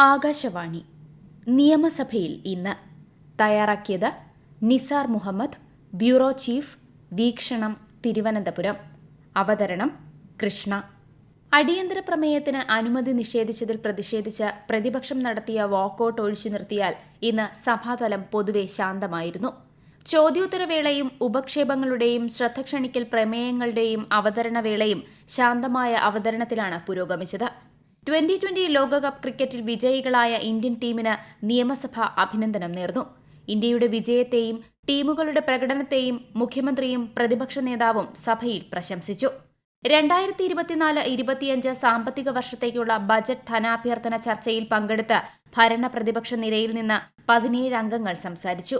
ആകാശവാണി. നിയമസഭയിൽ ഇന്ന് തയ്യാറാക്കിയത് നിസാർ മുഹമ്മദ് ബ്യൂറോ ചീഫ് വീക്ഷണം തിരുവനന്തപുരം. അവതരണം കൃഷ്ണ. അടിയന്തര പ്രമേയത്തിന് അനുമതി നിഷേധിച്ചതിൽ പ്രതിഷേധിച്ച് പ്രതിപക്ഷം നടത്തിയ വാക്കൌട്ട് ഒഴിച്ചു നിർത്തിയാൽ ഇന്ന് സഭാതലം പൊതുവെ ശാന്തമായിരുന്നു. ചോദ്യോത്തരവേളയും ഉപക്ഷേപങ്ങളുടെയും ശ്രദ്ധ ക്ഷണിക്കൽ പ്രമേയങ്ങളുടെയും അവതരണവേളയും ശാന്തമായ അവതരണത്തിലാണ് പുരോഗമിച്ചത്. ട്വന്റി ട്വന്റി ലോകകപ്പ് ക്രിക്കറ്റിൽ വിജയികളായ ഇന്ത്യൻ ടീമിന് നിയമസഭ അഭിനന്ദനം നേർന്നു. ഇന്ത്യയുടെ വിജയത്തെയും ടീമുകളുടെ പ്രകടനത്തെയും മുഖ്യമന്ത്രിയും പ്രതിപക്ഷ നേതാവും സഭയിൽ പ്രശംസിച്ചു. രണ്ടായിരത്തി ഇരുപത്തിനാല് ഇരുപത്തിയഞ്ച് സാമ്പത്തിക വർഷത്തേക്കുള്ള ബജറ്റ് ധനാഭ്യർത്ഥന ചർച്ചയിൽ പങ്കെടുത്ത് ഭരണ പ്രതിപക്ഷ നിരയിൽ നിന്ന് പതിനേഴ് അംഗങ്ങൾ സംസാരിച്ചു.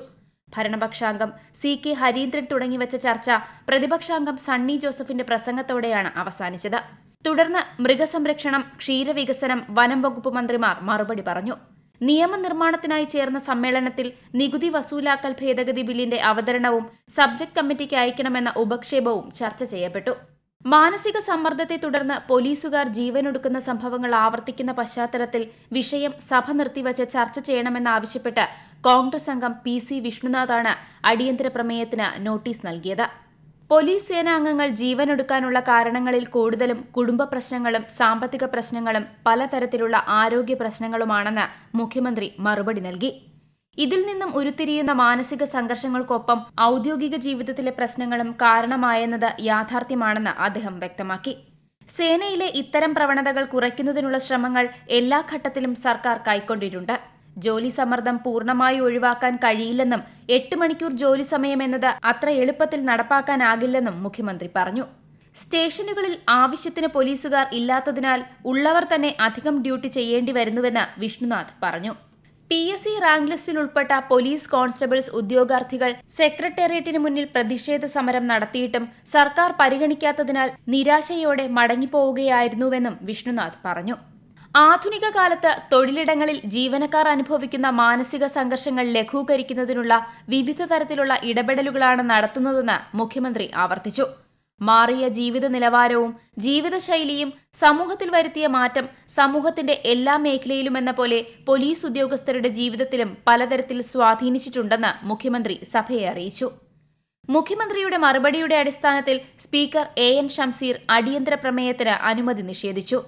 ഭരണപക്ഷാംഗം സി കെ ഹരീന്ദ്രൻ തുടങ്ങിവച്ച ചർച്ച പ്രതിപക്ഷാംഗം സണ്ണി ജോസഫിന്റെ പ്രസംഗത്തോടെയാണ് അവസാനിച്ചത്. തുടർന്ന് മൃഗസംരക്ഷണം ക്ഷീരവികസനം വനം വകുപ്പ് മന്ത്രിമാർ മറുപടി പറഞ്ഞു. നിയമനിർമ്മാണത്തിനായി ചേർന്ന സമ്മേളനത്തിൽ നികുതി വസൂലാക്കൽ ഭേദഗതി ബില്ലിന്റെ അവതരണവും സബ്ജക്ട് കമ്മിറ്റിക്ക് അയക്കണമെന്ന ഉപക്ഷേപവും ചർച്ച ചെയ്യപ്പെട്ടു. മാനസിക സമ്മർദ്ദത്തെ തുടർന്ന് പോലീസുകാർ ജീവനൊടുക്കുന്ന സംഭവങ്ങൾ ആവർത്തിക്കുന്ന പശ്ചാത്തലത്തിൽ വിഷയം സഭ നിർത്തിവച്ച് ചർച്ച ചെയ്യണമെന്നാവശ്യപ്പെട്ട് കോൺഗ്രസ് അംഗം പി സി വിഷ്ണുനാഥാണ് അടിയന്തര പ്രമേയത്തിന് നോട്ടീസ് നൽകിയത്. പോലീസ് സേനാംഗങ്ങൾ ജീവനൊടുക്കാനുള്ള കാരണങ്ങളിൽ കൂടുതലും കുടുംബ പ്രശ്നങ്ങളും സാമ്പത്തിക പ്രശ്നങ്ങളും പലതരത്തിലുള്ള ആരോഗ്യ പ്രശ്നങ്ങളുമാണെന്ന് മുഖ്യമന്ത്രി മറുപടി നൽകി. ഇതിൽ നിന്നും ഉരുത്തിരിയുന്ന മാനസിക സംഘർഷങ്ങൾക്കൊപ്പം ഔദ്യോഗിക ജീവിതത്തിലെ പ്രശ്നങ്ങളും കാരണമായെന്നത് യാഥാർത്ഥ്യമാണെന്ന് അദ്ദേഹം വ്യക്തമാക്കി. സേനയിലെ ഇത്തരം പ്രവണതകൾ കുറയ്ക്കുന്നതിനുള്ള ശ്രമങ്ങൾ എല്ലാ ഘട്ടത്തിലും സർക്കാർ കൈക്കൊണ്ടിട്ടുണ്ട്. ജോലി സമ്മർദ്ദം പൂർണമായി ഒഴിവാക്കാൻ കഴിയില്ലെന്നും എട്ട് മണിക്കൂർ ജോലി സമയമെന്നത് അത്ര എളുപ്പത്തിൽ നടപ്പാക്കാനാകില്ലെന്നും മുഖ്യമന്ത്രി പറഞ്ഞു. സ്റ്റേഷനുകളിൽ ആവശ്യത്തിന് പോലീസുകാർ ഇല്ലാത്തതിനാൽ ഉള്ളവർ തന്നെ അധികം ഡ്യൂട്ടി ചെയ്യേണ്ടി വരുന്നുവെന്ന് വിഷ്ണുനാഥ് പറഞ്ഞു. പി എസ് സി റാങ്ക് ലിസ്റ്റിൽ ഉൾപ്പെട്ട പോലീസ് കോൺസ്റ്റബിൾസ് ഉദ്യോഗാർത്ഥികൾ സെക്രട്ടേറിയറ്റിന് മുന്നിൽ പ്രതിഷേധ സമരം നടത്തിയിട്ടും സർക്കാർ പരിഗണിക്കാത്തതിനാൽ നിരാശയോടെ മടങ്ങിപ്പോവുകയായിരുന്നുവെന്നും വിഷ്ണുനാഥ് പറഞ്ഞു. ആധുനിക കാലത്ത് തൊഴിലിടങ്ങളിൽ ജീവനക്കാർ അനുഭവിക്കുന്ന മാനസിക സംഘർഷങ്ങൾ ലഘൂകരിക്കുന്നതിനുള്ള വിവിധ തരത്തിലുള്ള ഇടപെടലുകളാണ് നടത്തുന്നതെന്ന് മുഖ്യമന്ത്രി ആവർത്തിച്ചു. മാറിയ ജീവിത നിലവാരവും ജീവിതശൈലിയും സമൂഹത്തിൽ വരുത്തിയ മാറ്റം സമൂഹത്തിന്റെ എല്ലാ മേഖലയിലുമെന്ന പോലെ പോലീസ് ഉദ്യോഗസ്ഥരുടെ ജീവിതത്തിലും പലതരത്തിൽ സ്വാധീനിച്ചിട്ടുണ്ടെന്ന് മുഖ്യമന്ത്രി സഭയെ അറിയിച്ചു. മുഖ്യമന്ത്രിയുടെ മറുപടിയുടെ അടിസ്ഥാനത്തിൽ സ്പീക്കർ എ എൻ ഷംസീർ അടിയന്തര പ്രമേയത്തിന് അനുമതി നിഷേധിച്ചു.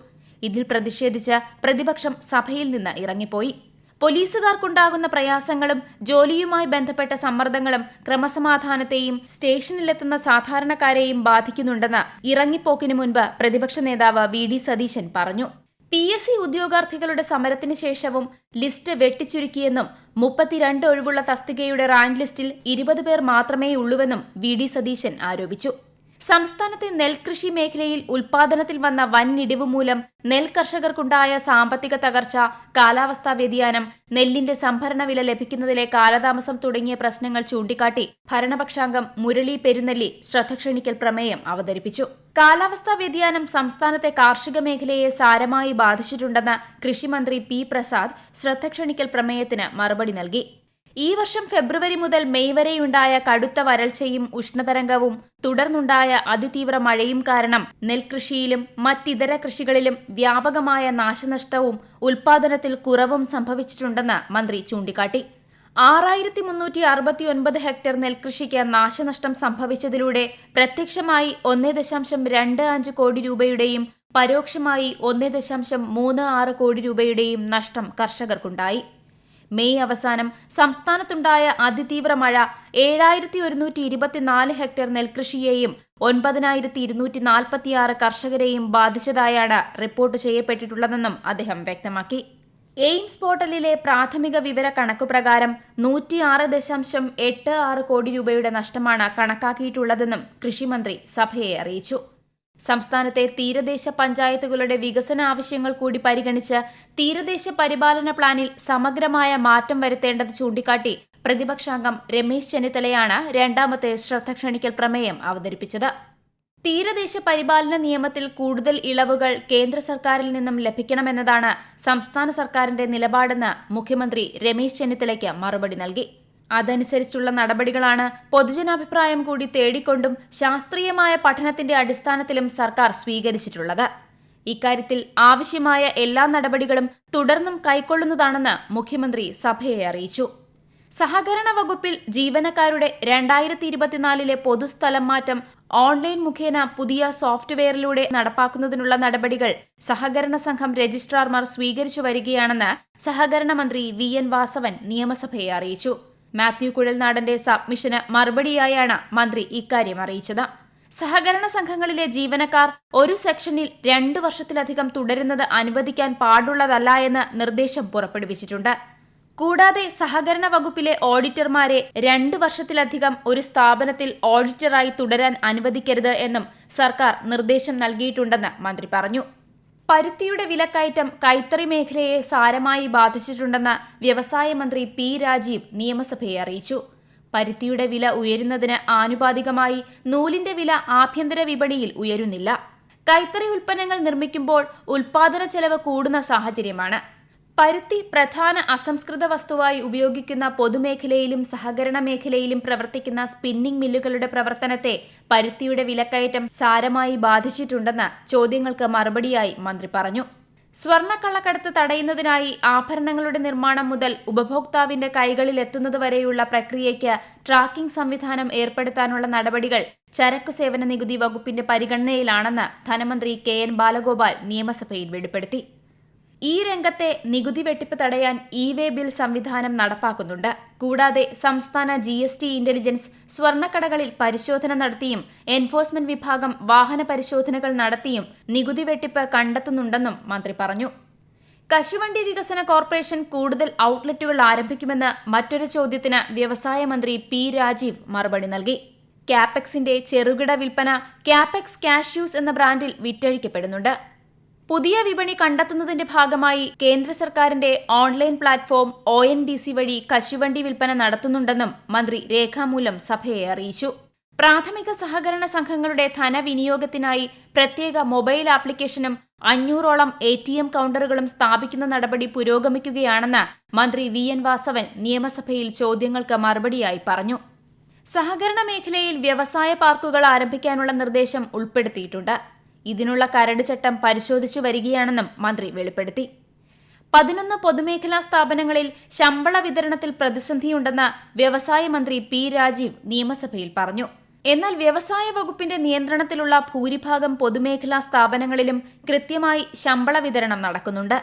ഇതിൽ പ്രതിഷേധിച്ച് പ്രതിപക്ഷം സഭയിൽ നിന്ന് ഇറങ്ങിപ്പോയി. പോലീസുകാർക്കുണ്ടാകുന്ന പ്രയാസങ്ങളും ജോലിയുമായി ബന്ധപ്പെട്ട സമ്മർദ്ദങ്ങളും ക്രമസമാധാനത്തെയും സ്റ്റേഷനിലെത്തുന്ന സാധാരണക്കാരെയും ബാധിക്കുന്നുണ്ടെന്ന് ഇറങ്ങിപ്പോക്കിനു മുൻപ് പ്രതിപക്ഷ നേതാവ് വി ഡി സതീശൻ പറഞ്ഞു. പി എസ് സി ഉദ്യോഗാർത്ഥികളുടെ സമരത്തിന് ശേഷവും ലിസ്റ്റ് വെട്ടിച്ചുരുക്കിയെന്നും മുപ്പത്തിരണ്ട് ഒഴിവുള്ള തസ്തികയുടെ റാങ്ക് ലിസ്റ്റിൽ ഇരുപത് പേർ മാത്രമേ ഉള്ളൂവെന്നും വി ഡി സതീശൻ ആരോപിച്ചു. സംസ്ഥാനത്തെ നെൽകൃഷി മേഖലയിൽ ഉൽപാദനത്തിൽ വന്ന വൻ ഇടിവ് മൂലം നെൽ കർഷകർക്കുണ്ടായ സാമ്പത്തിക തകർച്ച കാലാവസ്ഥാ വ്യതിയാനം നെല്ലിന്റെ സംഭരണ വില ലഭിക്കുന്നതിലെ കാലതാമസം തുടങ്ങിയ പ്രശ്നങ്ങൾ ചൂണ്ടിക്കാട്ടി ഭരണപക്ഷാംഗം മുരളി പെരുന്നെല്ലി ശ്രദ്ധ ക്ഷണിക്കൽ പ്രമേയം അവതരിപ്പിച്ചു. കാലാവസ്ഥാ വ്യതിയാനം സംസ്ഥാനത്തെ കാർഷിക മേഖലയെ സാരമായി ബാധിച്ചിട്ടുണ്ടെന്ന് കൃഷിമന്ത്രി പി പ്രസാദ് ശ്രദ്ധ ക്ഷണിക്കൽ പ്രമേയത്തിന് മറുപടി നൽകി. ഈ വർഷം ഫെബ്രുവരി മുതൽ മെയ് വരെയുണ്ടായ കടുത്ത വരൾച്ചയും ഉഷ്ണതരംഗവും തുടർന്നുണ്ടായ അതിതീവ്ര മഴയും കാരണം നെൽകൃഷിയിലും മറ്റിതര കൃഷികളിലും വ്യാപകമായ നാശനഷ്ടവും ഉൽപാദനത്തിൽ കുറവും സംഭവിച്ചിട്ടുണ്ടെന്ന് മന്ത്രി ചൂണ്ടിക്കാട്ടി. ആറായിരത്തി മുന്നൂറ്റി അറുപത്തിയൊൻപത് ഹെക്ടർ നെൽകൃഷിക്ക് നാശനഷ്ടം സംഭവിച്ചതിലൂടെ പ്രത്യക്ഷമായി ഒന്നേ ദശാംശം രണ്ട് അഞ്ച് കോടി രൂപയുടെയും പരോക്ഷമായി ഒന്നേ ദശാംശം മൂന്ന് ആറ് കോടി രൂപയുടെയും നഷ്ടം കർഷകർക്കുണ്ടായി. മെയ് അവസാനം സംസ്ഥാനത്തുണ്ടായ അതിതീവ്ര മഴ ഏഴായിരത്തി ഒരുന്നൂറ്റി ഇരുപത്തിനാല് ഹെക്ടർ നെൽകൃഷിയെയും ഒൻപതിനായിരത്തി ഇരുന്നൂറ്റി നാൽപ്പത്തിയാറ് കർഷകരെയും ബാധിച്ചതായാണ് റിപ്പോർട്ട് ചെയ്യപ്പെട്ടിട്ടുള്ളതെന്നും അദ്ദേഹം വ്യക്തമാക്കി. എയിംസ് പോർട്ടലിലെ പ്രാഥമിക വിവര കണക്കുപ്രകാരം നൂറ്റിയാറ് ദശാംശം എട്ട് ആറ് കോടി രൂപയുടെ നഷ്ടമാണ് കണക്കാക്കിയിട്ടുള്ളതെന്നും കൃഷിമന്ത്രി സഭയെ അറിയിച്ചു. സംസ്ഥാനത്തെ തീരദേശ പഞ്ചായത്തുകളുടെ വികസന ആവശ്യങ്ങൾ കൂടി പരിഗണിച്ച് തീരദേശ പരിപാലന പ്ലാനിൽ സമഗ്രമായ മാറ്റം വരുത്തേണ്ടത് ചൂണ്ടിക്കാട്ടി പ്രതിപക്ഷാംഗം രമേശ് ചെന്നിത്തലയാണ് രണ്ടാമത്തെ ശ്രദ്ധ ക്ഷണിക്കൽ പ്രമേയം അവതരിപ്പിച്ചത്. തീരദേശ പരിപാലന നിയമത്തിൽ കൂടുതൽ ഇളവുകൾ കേന്ദ്ര സർക്കാരിൽ നിന്നും ലഭിക്കണമെന്നതാണ് സംസ്ഥാന സർക്കാരിന്റെ നിലപാടെന്ന് മുഖ്യമന്ത്രി രമേശ് ചെന്നിത്തലയ്ക്ക് മറുപടി നൽകി. അതനുസരിച്ചുള്ള നടപടികളാണ് പൊതുജനാഭിപ്രായം കൂടി തേടിക്കൊണ്ടും ശാസ്ത്രീയമായ പഠനത്തിന്റെ അടിസ്ഥാനത്തിലും സർക്കാർ സ്വീകരിച്ചിട്ടുള്ളത്. ഇക്കാര്യത്തിൽ ആവശ്യമായ എല്ലാ നടപടികളും തുടർന്നും കൈക്കൊള്ളുന്നതാണെന്ന് മുഖ്യമന്ത്രി സഭയെ അറിയിച്ചു. സഹകരണ വകുപ്പിൽ ജീവനക്കാരുടെ രണ്ടായിരത്തി ഇരുപത്തിനാലിലെ പൊതുസ്ഥലം മാറ്റം ഓൺലൈൻ മുഖേന പുതിയ സോഫ്റ്റ്വെയറിലൂടെ നടപ്പാക്കുന്നതിനുള്ള നടപടികൾ സഹകരണ സംഘം രജിസ്ട്രാർമാർ സ്വീകരിച്ചു വരികയാണെന്ന് സഹകരണ മന്ത്രി വി എൻ വാസവൻ നിയമസഭയെ അറിയിച്ചു. മാത്യു കുഴൽനാടന്റെ സബ്മിഷന് മറുപടിയായാണ് മന്ത്രി ഇക്കാര്യം അറിയിച്ചത്. സഹകരണ സംഘങ്ങളിലെ ജീവനക്കാർ ഒരു സെക്ഷനിൽ രണ്ടു വർഷത്തിലധികം തുടരുന്നത് അനുവദിക്കാൻ പാടുള്ളതല്ല എന്ന് നിർദ്ദേശം പുറപ്പെടുവിച്ചിട്ടുണ്ട്. കൂടാതെ സഹകരണ വകുപ്പിലെ ഓഡിറ്റർമാരെ രണ്ടു വർഷത്തിലധികം ഒരു സ്ഥാപനത്തിൽ ഓഡിറ്ററായി തുടരാൻ അനുവദിക്കരുത് എന്നും സർക്കാർ നിർദ്ദേശം നൽകിയിട്ടുണ്ടെന്ന് മന്ത്രി പറഞ്ഞു. പരുത്തിയുടെ വിലക്കയറ്റം കൈത്തറി മേഖലയെ സാരമായി ബാധിച്ചിട്ടുണ്ടെന്ന് വ്യവസായ മന്ത്രി പി രാജീവ് നിയമസഭയെ അറിയിച്ചു. പരുത്തിയുടെ വില ഉയരുന്നതിന് ആനുപാതികമായി നൂലിന്റെ വില ആഭ്യന്തര വിപണിയിൽ ഉയരുന്നില്ല. കൈത്തറി ഉൽപ്പന്നങ്ങൾ നിർമ്മിക്കുമ്പോൾ ഉൽപാദന ചെലവ് കൂടുന്ന സാഹചര്യമാണ്. പരുത്തി പ്രധാന അസംസ്കൃത വസ്തുവായി ഉപയോഗിക്കുന്ന പൊതുമേഖലയിലും സഹകരണ മേഖലയിലും പ്രവർത്തിക്കുന്ന സ്പിന്നിംഗ് മില്ലുകളുടെ പ്രവർത്തനത്തെ പരുത്തിയുടെ വിലക്കയറ്റം സാരമായി ബാധിച്ചിട്ടുണ്ടെന്ന് ചോദ്യങ്ങൾക്ക് മറുപടിയായി മന്ത്രി പറഞ്ഞു. സ്വർണക്കള്ളക്കടത്ത് തടയുന്നതിനായി ആഭരണങ്ങളുടെ നിർമ്മാണം മുതൽ ഉപഭോക്താവിന്റെ കൈകളിൽ എത്തുന്നതുവരെയുള്ള പ്രക്രിയയ്ക്ക് ട്രാക്കിംഗ് സംവിധാനം ഏർപ്പെടുത്താനുള്ള നടപടികൾ ചരക്കു സേവന നികുതി വകുപ്പിന്റെ പരിഗണനയിലാണെന്ന് ധനമന്ത്രി കെ എൻ ബാലഗോപാൽ നിയമസഭയിൽ വെളിപ്പെടുത്തി. ഈ രംഗത്തെ നികുതി വെട്ടിപ്പ് തടയാൻ ഇ വേ ബിൽ സംവിധാനം നടപ്പാക്കുന്നുണ്ട്. കൂടാതെ സംസ്ഥാന ജി എസ് ടി ഇന്റലിജൻസ് സ്വർണക്കടകളിൽ പരിശോധന നടത്തിയും എൻഫോഴ്സ്മെന്റ് വിഭാഗം വാഹന പരിശോധനകൾ നടത്തിയും നികുതി വെട്ടിപ്പ് കണ്ടെത്തുന്നുണ്ടെന്നും മന്ത്രി പറഞ്ഞു. കശുവണ്ടി വികസന കോർപ്പറേഷൻ കൂടുതൽ ഔട്ട്ലെറ്റുകൾ ആരംഭിക്കുമെന്ന് മറ്റൊരു ചോദ്യത്തിന് വ്യവസായ മന്ത്രി പി രാജീവ് മറുപടി നൽകി. ക്യാപെക്സിന്റെ ചെറുകിട വിൽപ്പന ക്യാപെക്സ് കാഷ്യൂസ് എന്ന ബ്രാൻഡിൽ വിറ്റഴിക്കപ്പെടുന്നുണ്ട്. പുതിയ വിപണി കണ്ടെത്തുന്നതിന്റെ ഭാഗമായി കേന്ദ്ര സർക്കാരിന്റെ online platform O N D C വഴി കശുവണ്ടി വിൽപ്പന നടത്തുന്നുണ്ടെന്നും മന്ത്രി രേഖാമൂലം സഭയെ അറിയിച്ചു. പ്രാഥമിക സഹകരണ സംഘങ്ങളുടെ ധനവിനിയോഗത്തിനായി പ്രത്യേക മൊബൈൽ ആപ്ലിക്കേഷനും അഞ്ഞൂറോളം എ ടി എം കൗണ്ടറുകളും സ്ഥാപിക്കുന്ന നടപടി പുരോഗമിക്കുകയാണെന്ന് മന്ത്രി വി എൻ വാസവൻ നിയമസഭയിൽ ചോദ്യങ്ങൾക്ക് മറുപടിയായി പറഞ്ഞു. സഹകരണ മേഖലയിൽ വ്യവസായ പാർക്കുകൾ ആരംഭിക്കാനുള്ള നിർദ്ദേശം ഉൾപ്പെടുത്തിയിട്ടുണ്ട്. ഇതിനുള്ള കരട് ചട്ടം പരിശോധിച്ചു വരികയാണെന്നും മന്ത്രി വെളിപ്പെടുത്തി. പതിനൊന്ന് പൊതുമേഖലാ സ്ഥാപനങ്ങളിൽ ശമ്പള വിതരണത്തിൽ പ്രതിസന്ധിയുണ്ടെന്ന് വ്യവസായ മന്ത്രി പി രാജീവ് നിയമസഭയിൽ പറഞ്ഞു. എന്നാൽ വ്യവസായ വകുപ്പിന്റെ നിയന്ത്രണത്തിലുള്ള ഭൂരിഭാഗം പൊതുമേഖലാ സ്ഥാപനങ്ങളിലും കൃത്യമായി ശമ്പള വിതരണം നടക്കുന്നുണ്ട്.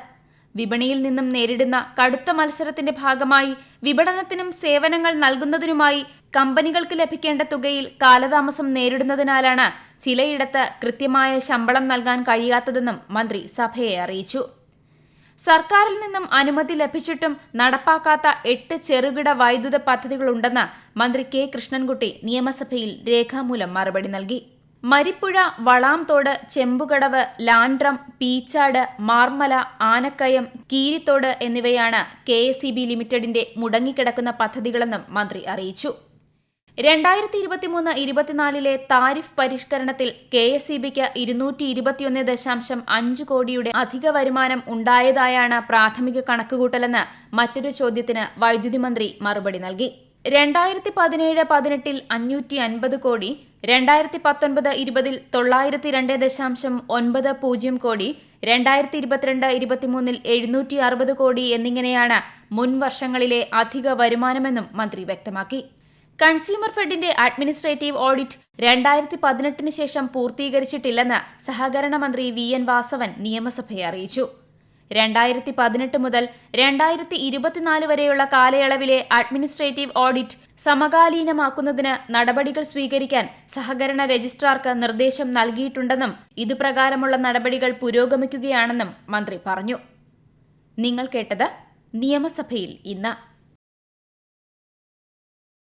വിപണിയിൽ നിന്നും നേരിടുന്ന കടുത്ത മത്സരത്തിന്റെ ഭാഗമായി വിപണനത്തിനും സേവനങ്ങൾ നൽകുന്നതിനുമായി കമ്പനികൾക്ക് ലഭിക്കേണ്ട തുകയിൽ കാലതാമസം നേരിടുന്നതിനാലാണ് ചിലയിടത്ത് കൃത്യമായ ശമ്പളം നൽകാൻ കഴിയാത്തതെന്നും മന്ത്രി സഭയെ അറിയിച്ചു. സർക്കാരിൽ നിന്നും അനുമതി ലഭിച്ചിട്ടും നടപ്പാക്കാത്ത എട്ട് ചെറുകിട വൈദ്യുത പദ്ധതികളുണ്ടെന്ന് മന്ത്രി കെ കൃഷ്ണൻകുട്ടി നിയമസഭയിൽ രേഖാമൂലം മറുപടി നൽകി. മരിപ്പുഴ വളാംതോട് ചെമ്പുകടവ് ലാൻഡ്രം പീച്ചാട് മാർമല ആനക്കയം കീരിത്തോട് എന്നിവയാണ് കെ എസ് ഇ ബി ലിമിറ്റഡിന്റെ മുടങ്ങിക്കിടക്കുന്ന പദ്ധതികളെന്നും മന്ത്രി അറിയിച്ചു. രണ്ടായിരത്തി ഇരുപത്തിമൂന്ന് ഇരുപത്തിനാലിലെ താരിഫ് പരിഷ്കരണത്തിൽ കെ എസ് ഇ ബിക്ക് ഇരുന്നൂറ്റി ഇരുപത്തിയൊന്ന് ദശാംശം അഞ്ച് കോടിയുടെ അധിക വരുമാനം ഉണ്ടായതായാണ് പ്രാഥമിക കണക്കുകൂട്ടലെന്ന് മറ്റൊരു ചോദ്യത്തിന് വൈദ്യുതി മന്ത്രി മറുപടി നൽകി. രണ്ടായിരത്തി പതിനേഴ് പതിനെട്ടിൽ അഞ്ഞൂറ്റി അൻപത് കോടി രണ്ടായിരത്തി പത്തൊൻപത് ഇരുപതിൽ തൊള്ളായിരത്തി രണ്ട് ദശാംശം ഒൻപത് പൂജ്യം കോടി രണ്ടായിരത്തി ഇരുപത്തിരണ്ട് ഇരുപത്തിമൂന്നിൽ എഴുന്നൂറ്റി അറുപത് കോടി എന്നിങ്ങനെയാണ് മുൻ വർഷങ്ങളിലെ അധിക വരുമാനമെന്നും മന്ത്രി വ്യക്തമാക്കി. കൺസ്യൂമർ ഫെഡിന്റെ അഡ്മിനിസ്ട്രേറ്റീവ് ഓഡിറ്റ് രണ്ടായിരത്തി പതിനെട്ടിന് ശേഷം പൂർത്തീകരിച്ചിട്ടില്ലെന്ന് സഹകരണ മന്ത്രി വി എൻ വാസവൻ നിയമസഭയെ അറിയിച്ചു. രണ്ടായിരത്തി പതിനെട്ട് മുതൽ രണ്ടായിരത്തി ഇരുപത്തിനാല് വരെയുള്ള കാലയളവിലെ അഡ്മിനിസ്ട്രേറ്റീവ് ഓഡിറ്റ് സമകാലീനമാക്കുന്നതിന് നടപടികൾ സ്വീകരിക്കാൻ സഹകരണ രജിസ്ട്രാർക്ക് നിർദ്ദേശം നൽകിയിട്ടുണ്ടെന്നും ഇതുപ്രകാരമുള്ള നടപടികൾ പുരോഗമിക്കുകയാണെന്നും മന്ത്രി പറഞ്ഞു. നിങ്ങൾ കേട്ടത് നിയമസഭയിൽ ഇന്ന്.